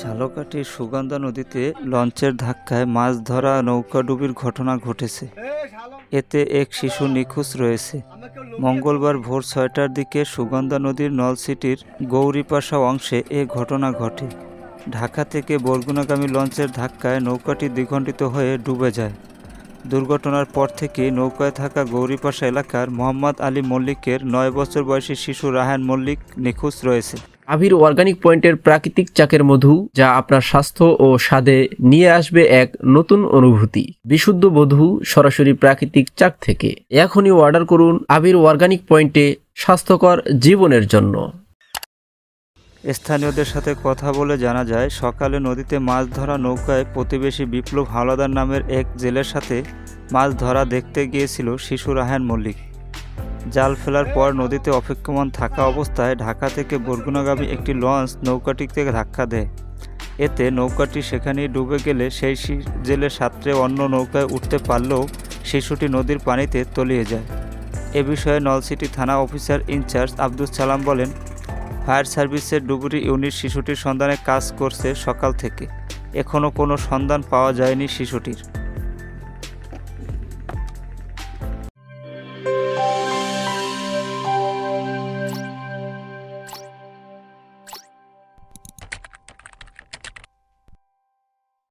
ঝালকাঠির সুগন্ধা নদীতে লঞ্চের ধাক্কায় মাছ ধরা নৌকাডুবির ঘটনা ঘটেছে। এতে এক শিশু নিখোঁজ রয়েছে। মঙ্গলবার ভোর ছয়টার দিকে সুগন্ধা নদীর নলসিটির গৌরীপাশা অংশে এ ঘটনা ঘটে। ঢাকা থেকে বরগুনাগামী লঞ্চের ধাক্কায় নৌকাটি দ্বিখণ্ডিত হয়ে ডুবে যায়। দুর্ঘটনার পর থেকে নৌকায় থাকা গৌরীপাশা এলাকার মোহাম্মদ আলী মল্লিকের নয় বছর বয়সী শিশু রাহান মল্লিক নিখোঁজ রয়েছে। আবির অর্গানিক পয়েন্টের প্রাকৃতিক চাকের মধু যা আপনার স্বাস্থ্য ও স্বাদে নিয়ে আসবে এক নতুন অনুভূতি। বিশুদ্ধ মধু সরাসরি প্রাকৃতিক চাক থেকে। এখনই অর্ডার করুন আবির অর্গানিক পয়েন্টে স্বাস্থ্যকর জীবনের জন্য। স্থানীয়দের সাথে কথা বলে জানা যায়, সকালে নদীতে মাছ ধরা নৌকায় প্রতিবেশী বিপ্লব হাওলাদার নামের এক জেলের সাথে মাছ ধরা দেখতে গিয়েছিল শিশু রাহান মল্লিক। জাল ফেলার পর নদীতে অপেক্ষমান থাকা অবস্থায় ঢাকা থেকে বরগুনাগামী একটি লঞ্চ নৌকাটিতে ধাক্কা দেয়। এতে নৌকাটি সেখানেই ডুবে গেলে সেই জেলের সাঁতরে অন্য নৌকায় উঠতে পারলেও শিশুটি নদীর পানিতে তলিয়ে যায়। এ বিষয়ে নলসিটি থানা অফিসার ইনচার্জ আব্দুল সালাম বলেন, ফায়ার সার্ভিসের ডুবুরি ইউনিট শিশুটির সন্ধানে কাজ করছে সকাল থেকে। এখনও কোনো সন্ধান পাওয়া যায়নি শিশুটির।